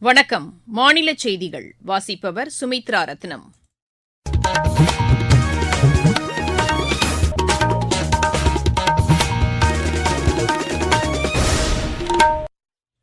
வணக்கம். மாநில செய்திகள். வாசிப்பவர் சுமித்ரா ரத்னம்.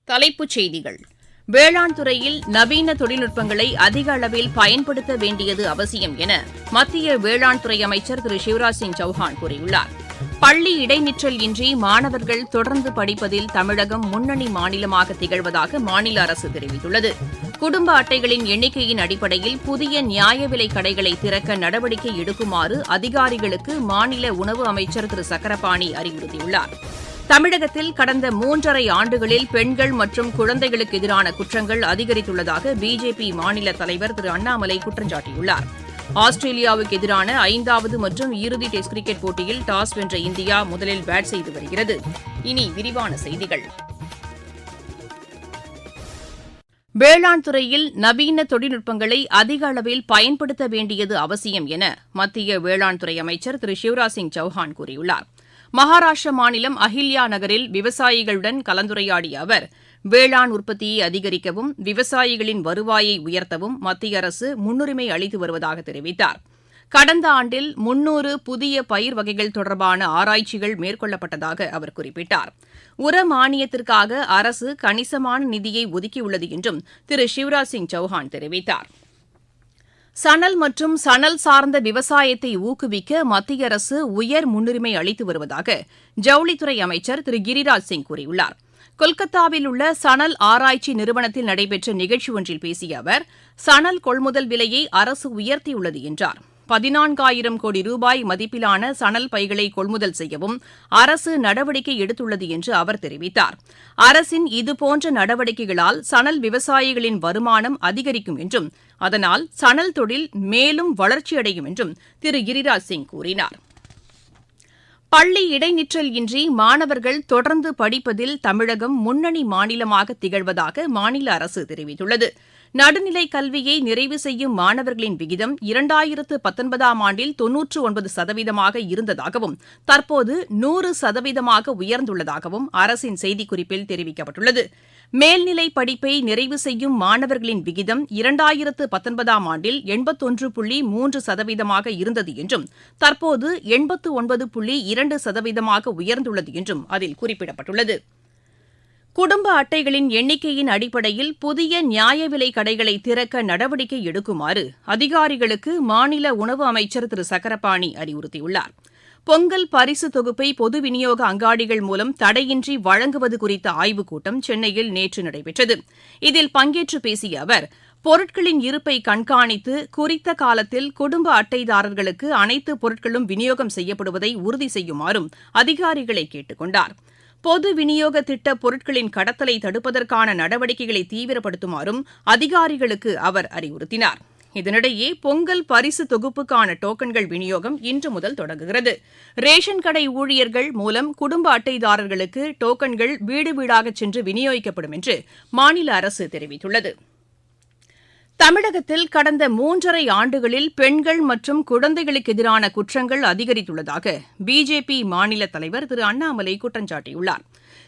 தலைப்புச் செய்திகள். வேளாண் துறையில் நவீன தொழில்நுட்பங்களை அதிக அளவில் பயன்படுத்த வேண்டியது அவசியம் என மத்திய வேளாண் துறை அமைச்சர் திரு சிவராஜ் சிங் சௌஹான் கூறியுள்ளார். பள்ளி இடைநிற்றல் இன்றி மாணவர்கள் தொடர்ந்து படிப்பதில் தமிழகம் முன்னணி மாநிலமாக திகழ்வதாக மாநில அரசு தெரிவித்துள்ளது. குடும்ப அட்டைகளின் எண்ணிக்கையின் அடிப்படையில் புதிய நியாய விலை கடைகளை திறக்க நடவடிக்கை எடுக்குமாறு அதிகாரிகளுக்கு மாநில உணவு அமைச்சர் திரு. சக்கரபாணி அறிவுறுத்தியுள்ளார். தமிழகத்தில் கடந்த மூன்றரை ஆண்டுகளில் பெண்கள் மற்றும் குழந்தைகளுக்கு எதிரான குற்றங்கள் அதிகரித்துள்ளதாக பிஜேபி மாநில தலைவர் திரு. அண்ணாமலை குற்றம் சாட்டியுள்ளார் ஆஸ்திரேலியாவுக்கு எதிரான ஐந்தாவது மற்றும் இறுதி டெஸ்ட் கிரிக்கெட் போட்டியில் டாஸ் வென்ற இந்தியா முதலில் பேட் செய்து வருகிறது. இனி விரிவான செய்திகள். வேளாண் துறையில் நவீன தொழில்நுட்பங்களை அதிக அளவில் பயன்படுத்த வேண்டியது அவசியம் என மத்திய வேளாண் துறை அமைச்சர் திரு சிவராஜ் சிங் சௌஹான் கூறியுள்ளார். மகாராஷ்டிர மாநிலம் அஹில்யா நகரில் விவசாயிகளுடன் கலந்துரையாடிய அவர் வேளாண் உற்பத்தியை அதிகரிக்கவும் விவசாயிகளின் வருவாயை உயர்த்தவும் மத்திய அரசு முன்னுரிமை அளித்து வருவதாக தெரிவித்தார். கடந்த ஆண்டில் முன்னூறு புதிய பயிர் வகைகள் தொடர்பான ஆராய்ச்சிகள் மேற்கொள்ளப்பட்டதாக அவர் குறிப்பிட்டார். உர மானியத்திற்காக அரசு கணிசமான நிதியை ஒதுக்கியுள்ளது என்றும் திரு சிவராஜ் சிங் சௌஹான் தெரிவித்தார். சணல் மற்றும் சணல் சார்ந்த விவசாயத்தை ஊக்குவிக்க மத்திய அரசு உயர் முன்னுரிமை அளித்து வருவதாக ஜவுளித்துறை அமைச்சர் திரு கிரிராஜ் சிங் கூறியுள்ளார். கொல்கத்தாவில் உள்ள சணல் ஆராய்ச்சி நிறுவனத்தில் நடைபெற்ற நிகழ்ச்சி ஒன்றில் பேசிய அவர் சணல் கொள்முதல் விலையை அரசு உயர்த்தியுள்ளது என்றார். பதினான்காயிரம் கோடி ரூபாய் மதிப்பிலான சணல் பைகளை கொள்முதல் செய்யவும் அரசு நடவடிக்கை எடுத்துள்ளது என்று அவர் தெரிவித்தார். அரசின் இதுபோன்ற நடவடிக்கைகளால் சணல் விவசாயிகளின் வருமானம் அதிகரிக்கும் என்றும் அதனால் சணல் தொழில் மேலும் வளர்ச்சியடையும் என்றும் திரு கிரிராஜ் சிங் கூறினார். பள்ளி இடைநிற்றல் இன்றி மாணவர்கள் தொடர்ந்து படிப்பதில் தமிழகம் முன்னணி மாநிலமாக திகழ்வதாக மாநில அரசு தெரிவித்துள்ளது. நடுநிலை கல்வியை நிறைவு செய்யும் மாணவர்களின் விகிதம் இரண்டாயிரத்து பத்தொன்பதாம் ஆண்டில் தொன்னூற்று ஒன்பது சதவீதமாக இருந்ததாகவும் தற்போது நூறு சதவீதமாக உயர்ந்துள்ளதாகவும் அரசின் செய்திக்குறிப்பில் தெரிவிக்கப்பட்டுள்ளது. மேல்நிலை படிப்பை நிறைவு செய்யும் மாணவர்களின் விகிதம் இரண்டாயிரத்து பத்தொன்பதாம் ஆண்டில் எண்பத்தொன்று புள்ளி மூன்று சதவீதமாக இருந்தது என்றும் தற்போது எண்பத்து ஒன்பது புள்ளி இரண்டு சதவீதமாக உயர்ந்துள்ளது என்றும் அதில் குறிப்பிடப்பட்டுள்ளது. குடும்ப அட்டைகளின் எண்ணிக்கையின் அடிப்படையில் புதிய நியாய விலை கடைகளை திறக்க நடவடிக்கை எடுக்குமாறு அதிகாரிகளுக்கு மாநில உணவு அமைச்சர் திரு சக்கரபாணி அறிவுறுத்தியுள்ளார். பொங்கல் பரிசு தொகுப்பை பொது விநியோக அங்காடிகள் மூலம் தடையின்றி வழங்குவது குறித்த ஆய்வுக் கூட்டம் சென்னையில் நேற்று நடைபெற்றது. இதில் பங்கேற்று பேசிய அவர் பொருட்களின் இருப்பை கண்காணித்து குறித்த காலத்தில் குடும்ப அட்டைதாரர்களுக்கு அனைத்து பொருட்களும் விநியோகம் செய்யப்படுவதை உறுதி செய்யுமாறும் அதிகாரிகளை கேட்டுக் கொண்டார். பொது விநியோக திட்ட பொருட்களின் கடத்தலை தடுப்பதற்கான நடவடிக்கைகளை தீவிரப்படுத்துமாறும் அதிகாரிகளுக்கு அவர் அறிவுறுத்தினார். இதனிடையே பொங்கல் பரிசு தொகுப்புக்கான டோக்கன்கள் விநியோகம் இன்று முதல் தொடங்குகிறது. ரேஷன் கடை ஊழியர்கள் மூலம் குடும்ப அட்டைதாரர்களுக்கு டோக்கன்கள் வீடு வீடாக சென்று விநியோகிக்கப்படும் என்று மாநில அரசு தெரிவித்துள்ளது. தமிழகத்தில் கடந்த மூன்றரை ஆண்டுகளில் பெண்கள் மற்றும் குழந்தைகளுக்கு எதிரான குற்றங்கள் அதிகரித்துள்ளதாக பிஜேபி மாநில தலைவர் திரு அண்ணாமலை குற்றம் சாட்டியுள்ளார்.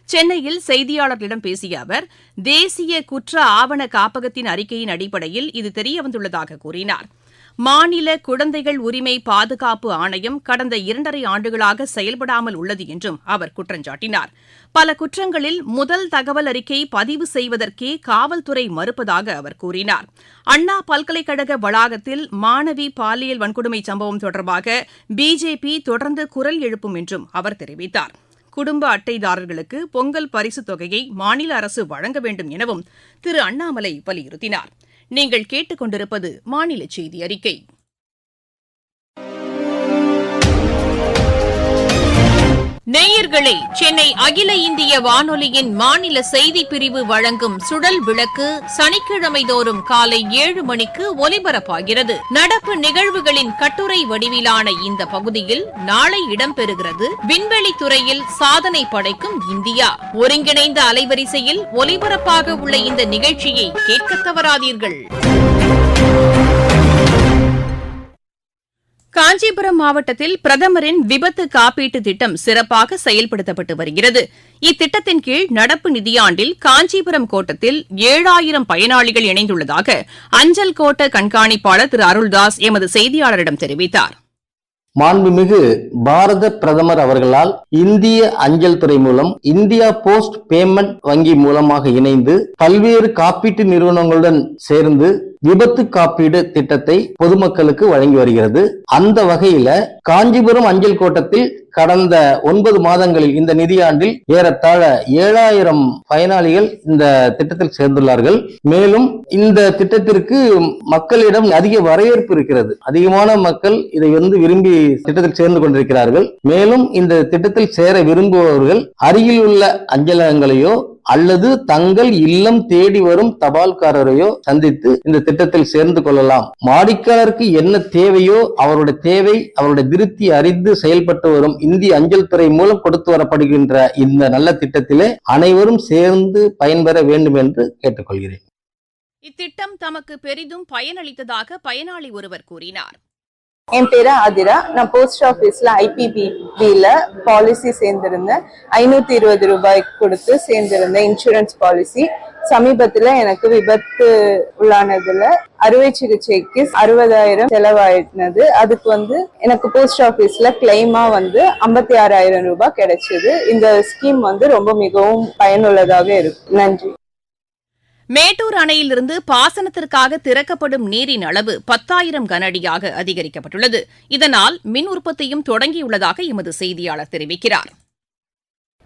சென்னையில் செய்தியாளர்களிடம் பேசிய அவர் தேசிய குற்ற ஆவண காப்பகத்தின் அறிக்கையின் அடிப்படையில் இது தெரியவந்துள்ளதாக கூறினார். மாநில குழந்தைகள் உரிமை பாதுகாப்பு ஆணையம் கடந்த இரண்டரை ஆண்டுகளாக செயல்படாமல் உள்ளது என்றும் அவர் குற்றஞ்சாட்டினார் பல குற்றங்களில் முதல் தகவல் அறிக்கை பதிவு செய்வதற்கே காவல்துறை மறுப்பதாக அவர் கூறினார். அண்ணா பல்கலைக்கழக வளாகத்தில் மாணவி பாலியல் வன்கொடுமை சம்பவம் தொடர்பாக பிஜேபி தொடர்ந்து குரல் எழுப்பும் என்றும் அவர் தெரிவித்தார். குடும்ப அட்டைதாரர்களுக்கு பொங்கல் பரிசுத் தொகையை மாநில அரசு வழங்க வேண்டும் எனவும் திரு அண்ணாமலை வலியுறுத்தினார். நீங்கள் கேட்டுக்கொண்டிருப்பது மாநில செய்தி அறிக்கை. நேயர்களே சென்னை அகில இந்திய வானொலியின் மாநில செய்தி பிரிவு வழங்கும் சுடல் விளக்கு சனிக்கிழமை தோறும் காலை ஏழு மணிக்கு ஒலிபரப்பாகிறது. நடப்பு நிகழ்வுகளின் கட்டுரை வடிவிலான இந்த பகுதியில் நாளை இடம்பெறுகிறது. விண்வெளி துறையில் சாதனை படைக்கும் இந்தியா. ஒருங்கிணைந்த அலைவரிசையில் ஒலிபரப்பாக உள்ள இந்த நிகழ்ச்சியை கேட்க தவறாதீர்கள். காஞ்சிபுரம் மாவட்டத்தில் பிரதமரின் விபத்து காப்பீட்டு திட்டம் சிறப்பாக செயல்படுத்தப்பட்டு வருகிறது. இத்திட்டத்தின் கீழ் நடப்பு நிதியாண்டில் காஞ்சிபுரம் கோட்டத்தில் ஏழாயிரம் பயனாளிகள் இணைந்துள்ளதாக அஞ்சல் கோட்ட கண்காணிப்பாளர் திரு அருள்தாஸ் எமது செய்தியாளரிடம் தெரிவித்தார். மாண்புமிகு பாரத பிரதமர் அவர்களால் இந்திய அஞ்சல் துறை மூலம் இந்தியா போஸ்ட் பேமெண்ட் வங்கி மூலமாக இணைந்து பல்வேறு காப்பீட்டு நிறுவனங்களுடன் சேர்ந்து விபத்து காப்பீடு திட்டத்தை பொதுமக்களுக்கு வழங்கி வருகிறது. அந்த வகையில காஞ்சிபுரம் அஞ்சல் கோட்டத்தில் கடந்த ஒன்பது மாதங்களில் இந்த நிதியாண்டில் ஏறத்தாழ ஏழாயிரம் பயனாளிகள் இந்த திட்டத்தில் சேர்ந்துள்ளார்கள். மேலும் இந்த திட்டத்திற்கு மக்களிடம் அதிக வரவேற்பு இருக்கிறது. அதிகமான மக்கள் இதை வந்து விரும்பி திட்டத்தில் சேர்ந்து கொண்டிருக்கிறார்கள். மேலும் இந்த திட்டத்தில் சேர விரும்புபவர்கள் அருகில் உள்ள அஞ்சலகங்களையோ அல்லது தங்கள் இல்லம் தேடி வரும் தபால்காரரையோ சந்தித்து இந்த திட்டத்தில் சேர்ந்து கொள்ளலாம். வாடிக்கையாளருக்கு என்ன தேவையோ அவருடைய தேவை அவருடைய திருப்தி அறிந்து செயல்பட்டு வரும் இந்திய அஞ்சல் துறை மூலம் கொடுத்து வரப்படுகின்ற இந்த நல்ல திட்டத்திலே அனைவரும் சேர்ந்து பயன்பெற வேண்டும் என்று கேட்டுக்கொள்கிறேன். இத்திட்டம் தமக்கு பெரிதும் பயனளித்ததாக பயனாளி ஒருவர் கூறினார். என் பேரு ஆதிரா. நான் போஸ்ட் ஆஃபீஸ்ல ஐபிபிபில பாலிசி சேர்ந்திருந்தேன். ஐநூத்தி இருபது ரூபாய் கொடுத்து சேர்ந்திருந்தேன் இன்சூரன்ஸ் பாலிசி சமீபத்துல எனக்கு விபத்து உள்ளானதுல அறுவை சிகிச்சைக்கு அறுபதாயிரம் செலவாயினது. அதுக்கு வந்து எனக்கு போஸ்ட் ஆபீஸ்ல கிளைமா வந்து ஐம்பத்தி ஆறாயிரம் ரூபாய் கிடைச்சது. இந்த ஸ்கீம் வந்து ரொம்ப மிகவும் பயனுள்ளதாக இருக்கு. நன்றி. மேட்டூர் அணையிலிருந்து பாசனத்திற்காக திறக்கப்படும் நீரின் அளவு பத்தாயிரம் கனஅடியாக அதிகரிக்கப்பட்டுள்ளது. இதனால் மின் உற்பத்தியும் தொடங்கியுள்ளதாக எமது செய்தியாளர் தெரிவிக்கிறார்.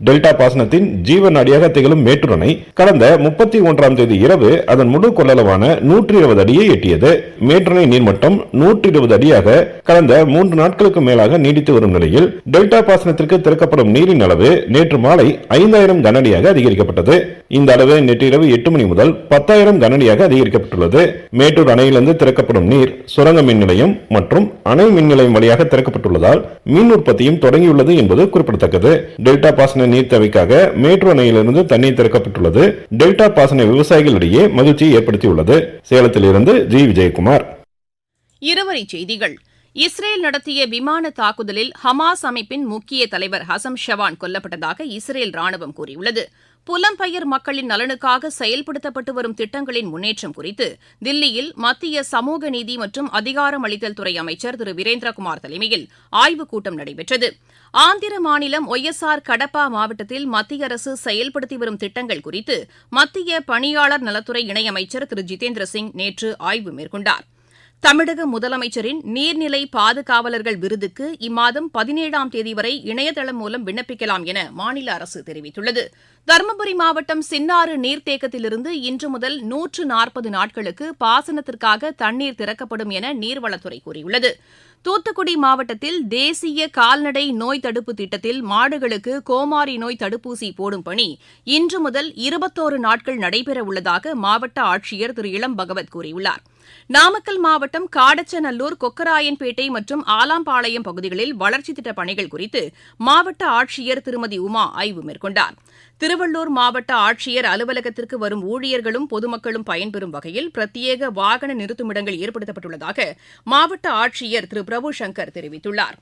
டெல்டா பாசனத்தின் ஜீவன் அடியாக திகழும் மேட்டூர் அணை கடந்த முப்பத்தி ஒன்றாம் தேதி இரவு அதன் முழு கொள்ளளவான நூற்றி இருபது அடியை எட்டியது. மேட்டூர் நீர்மட்டம் நூற்றி இருபது அடியாக கடந்த மூன்று நாட்களுக்கு மேலாக நீடித்து வரும் நிலையில் டெல்டா பாசனத்திற்கு திறக்கப்படும் நீரின் அளவு நேற்று மாலை ஐந்தாயிரம் கனஅடியாக அதிகரிக்கப்பட்டது. இந்த அளவு நேற்று இரவு எட்டு மணி முதல் பத்தாயிரம் கனஅடியாக அதிகரிக்கப்பட்டுள்ளது. மேட்டூர் அணையிலிருந்து திறக்கப்படும் நீர் சுரங்க மின் நிலையம் மற்றும் அணை மின் நிலையம் வழியாக திறக்கப்பட்டுள்ளதால் மின் உற்பத்தியும் தொடங்கியுள்ளது என்பது குறிப்பிடத்தக்கது. டெல்டா பாசன நீர் தேவைக்காக மேட்ரோ அணையிலிருந்து தண்ணீர் திறக்கப்பட்டுள்ளது. டெல்டா பாசன விவசாயிகளிடையே மகிழ்ச்சியை ஏற்படுத்தியுள்ளது. சேலத்திலிருந்து ஜி. விஜயகுமார். இருவரி செய்திகள். இஸ்ரேல் நடத்திய விமான தாக்குதலில் ஹமாஸ் அமைப்பின் முக்கிய தலைவர் ஹசம் ஷவான் கொல்லப்பட்டதாக இஸ்ரேல் ராணுவம் கூறியுள்ளது. புலம்பெயர் மக்களின் நலனுக்காக செயல்படுத்தப்பட்டு வரும் திட்டங்களின் முன்னேற்றம் குறித்து தில்லியில் மத்திய சமூக நீதி மற்றும் அதிகாரமளித்தல் துறை அமைச்சர் திரு. வீரேந்திரகுமார் தலைமையில் ஆய்வுக் கூட்டம் நடைபெற்றது. ஆந்திர மாநிலம் ஒய்எஸ்ஆர் கடப்பா மாவட்டத்தில் மத்திய அரசு செயல்படுத்தி வரும் திட்டங்கள் குறித்து மத்திய பணியாளர் நலத்துறை இணையமைச்சர் திரு. ஜிதேந்திர சிங் நேற்று ஆய்வு மேற்கொண்டார். தமிழக முதலமைச்சரின் நீர்நிலை பாதுகாவலர்கள் விருதுக்கு இம்மாதம் பதினேழாம் தேதி வரை இணையதளம் மூலம் விண்ணப்பிக்கலாம் என மாநில அரசு தெரிவித்துள்ளது. தருமபுரி மாவட்டம் சின்னாறு நீர்த்தேக்கத்திலிருந்து இன்று முதல் நூற்று நாற்பது நாட்களுக்கு பாசனத்திற்காக தண்ணீர் திறக்கப்படும் என நீர்வளத்துறை கூறியுள்ளது. தூத்துக்குடி மாவட்டத்தில் தேசிய கால்நடை நோய் தடுப்பு திட்டத்தில் மாடுகளுக்கு கோமாரி நோய் தடுப்பூசி போடும் பணி இன்று முதல் இருபத்தோரு நாட்கள் நடைபெற உள்ளதாக மாவட்ட ஆட்சியர் திரு இளம் பகவத் கூறியுள்ளார். நாமக்கல் மாவட்டம் காடச்சநல்லூர் கொக்கராயன்பேட்டை மற்றும் ஆலாம்பாளையம் பகுதிகளில் வளர்ச்சித் திட்டப் பணிகள் குறித்து மாவட்ட ஆட்சியர் திருமதி உமா ஆய்வு மேற்கொண்டார். திருவள்ளூர் மாவட்ட ஆட்சியர் அலுவலகத்திற்கு வரும் ஊழியர்களும் பொதுமக்களும் பயன்பெறும் வகையில் பிரத்யேக வாகன நிறுத்துமிடங்கள் ஏற்படுத்தப்பட்டுள்ளதாக மாவட்ட ஆட்சியர் திரு பிரபு சங்கர் தெரிவித்துள்ளார்.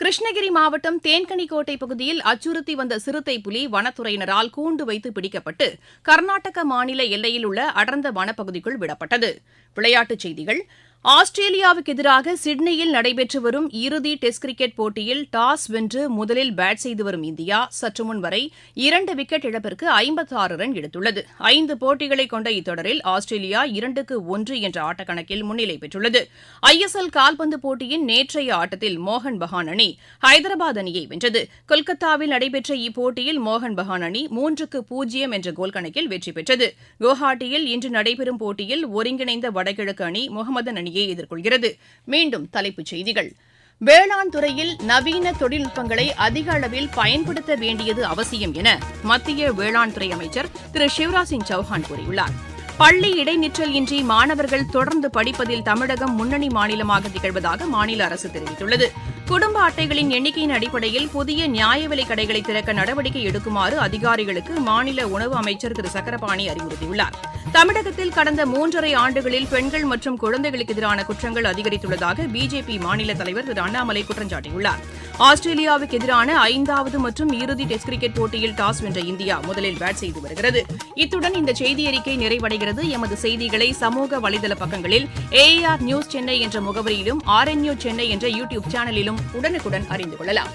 கிருஷ்ணகிரி மாவட்டம் தேன்கனிக்கோட்டை பகுதியில் அச்சுறுத்தி வந்த சிறுத்தை புலி வனத்துறையினரால் கூண்டு வைத்து பிடிக்கப்பட்டு கர்நாடக மாநில எல்லையில் உள்ள அடர்ந்த வனப்பகுதிக்குள் விடப்பட்டது. விளையாட்டுச் செய்திகள் ஆஸ்திரேலியாவுக்கு எதிராக சிட்னியில் நடைபெற்று வரும் இறுதி டெஸ்ட் கிரிக்கெட் போட்டியில் டாஸ் வென்று முதலில் பேட் செய்து வரும் இந்தியா சற்று முன் வரை இரண்டு விக்கெட் இழப்பிற்கு ஐம்பத்தாறு ரன் எடுத்துள்ளது. ஐந்து போட்டிகளை கொண்ட இத்தொடரில் ஆஸ்திரேலியா இரண்டுக்கு ஒன்று என்ற ஆட்டக்கணக்கில் முன்னிலை பெற்றுள்ளது. ஐ எஸ் எல் கால்பந்து போட்டியின் நேற்றைய ஆட்டத்தில் மோகன் பகான் அணி ஹைதராபாத் அணியை வென்றது. கொல்கத்தாவில் நடைபெற்ற இப்போட்டியில் மோகன் பகான் அணி மூன்றுக்கு பூஜ்ஜியம் என்ற கோல் கணக்கில் வெற்றி பெற்றது. குவஹாட்டியில் இன்று நடைபெறும் போட்டியில் ஒருங்கிணைந்த வடகிழக்கு அணி முகமதன் அணி அணியை எதிர்கொள்கிறது. மீண்டும் தலைப்புச் செய்திகள். வேளாண் துறையில் நவீன தொழில்நுட்பங்களை அதிக அளவில் பயன்படுத்த வேண்டியது அவசியம் என மத்திய வேளாண் துறை அமைச்சர் திரு சிவராஜ் சிங் சௌஹான் கூறியுள்ளார். பள்ளி இடைநிற்றல் இன்றி மாணவர்கள் தொடர்ந்து படிப்பதில் தமிழகம் முன்னணி மாநிலமாக திகழ்வதாக மாநில அரசு தெரிவித்துள்ளது. குடும்ப அட்டைகளின் எண்ணிக்கையின் அடிப்படையில் புதிய நியாய விலைக் கடைகளை திறக்க நடவடிக்கை எடுக்குமாறு அதிகாரிகளுக்கு மாநில உணவு அமைச்சர் திரு சக்கரபாணி அறிவுறுத்தியுள்ளாா் தமிழகத்தில் கடந்த மூன்றரை ஆண்டுகளில் பெண்கள் மற்றும் குழந்தைகளுக்கு எதிரான குற்றங்கள் அதிகரித்துள்ளதாக பிஜேபி மாநில தலைவர் திரு அண்ணாமலை குற்றம் சாட்டியுள்ளார். ஆஸ்திரேலியாவுக்கு எதிரான ஐந்தாவது மற்றும் இறுதி டெஸ்ட் கிரிக்கெட் போட்டியில் டாஸ் வென்ற இந்தியா முதலில் பேட் செய்து வருகிறது. இத்துடன் இந்த செய்தி அறிக்கை நிறைவடைகிறது. எமது செய்திகளை சமூக வலைதள பக்கங்களில் ஏஆர் நியூஸ் சென்னை என்ற முகவரியிலும் ஆர்என்யூ சென்னை என்ற யூடியூப் சேனலிலும் உடனுக்குடன் அறிந்து கொள்ளலாம்.